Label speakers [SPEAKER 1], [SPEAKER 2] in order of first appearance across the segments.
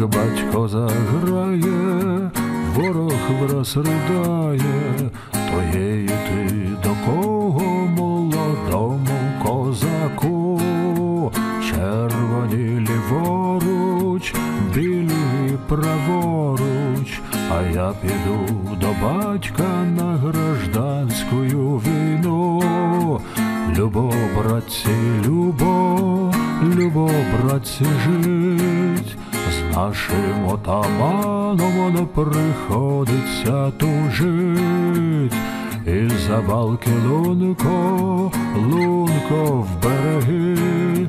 [SPEAKER 1] як батько заграє, ворог враз ридає, то є йти до кого молодому козаку, червоні ліворуч, білі праворуч, а я піду до батька на гражданську війну. Любо, братці, любо, любо, братці, жить, з нашим отаманом не приходиться тужить, і за балки лунко, лунко в береги,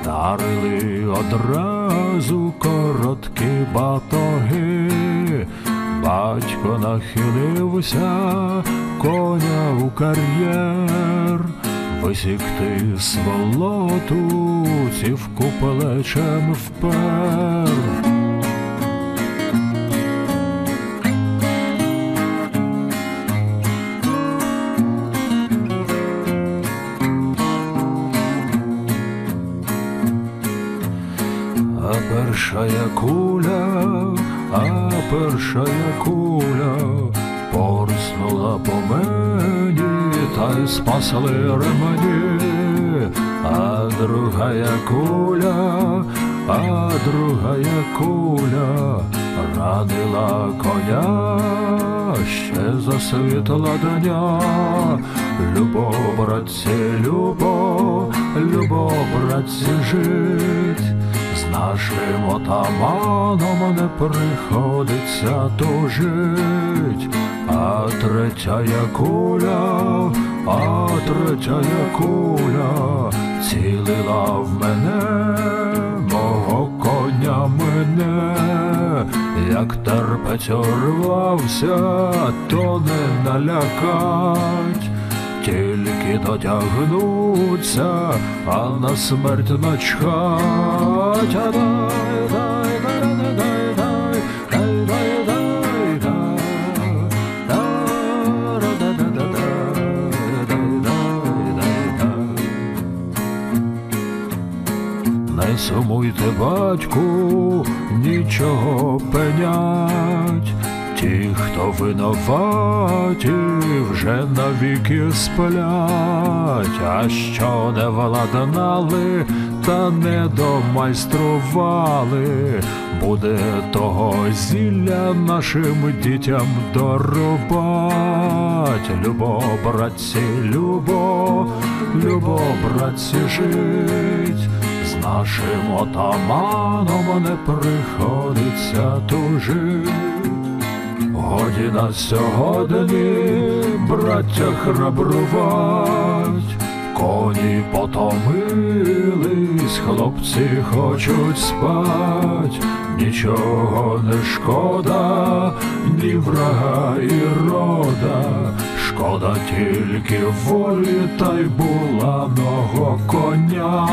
[SPEAKER 1] вдарили одразу короткі батоги. Батько нахилився, коня у кар'єр, висікти сволоту, цівку плечем впер. А першая куля, а першая куля порснула по мені, та й спасли ремені, а другая куля, а другая куля ранила коня, ще засвітла дня, любо, братці, любо, любо, братці, жить. Нашим отаманом не приходиться тужить, а третя куля, а третя куля цілила в мене, мого коня мене, як терпець рвався, то не налякать тільки дотягнуться, а на смерть начхать. Дай, дай, дай, дай, дай, дай, дай, дай. Не сумуйте, батьку, нічого пенять. Ті, хто винуваті, вже навіки сплять, а що не владнали, та не домайстрували, буде того зілля нашим дітям дорубать. Любо, братці, любо, любо, братці, жить. З нашим отаманом не приходиться тужить. Годі на сьогодні, браття храбрувать, коні потомились, хлопці хочуть спать, нічого не шкода, ні врага і рода, шкода тільки волі та й буланого коня.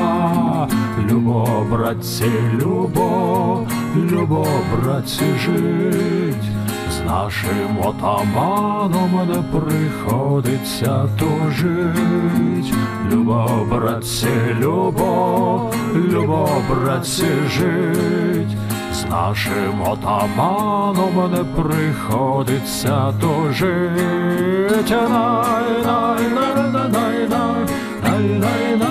[SPEAKER 1] Любо, братці, любо, любо, братці, жить. З нашим отаманом не приходиться тужить. Любо, братці, любо, любо, братці, жить. З нашим отаманом не приходиться тужить. Най, най, най, най, най, най, най, най,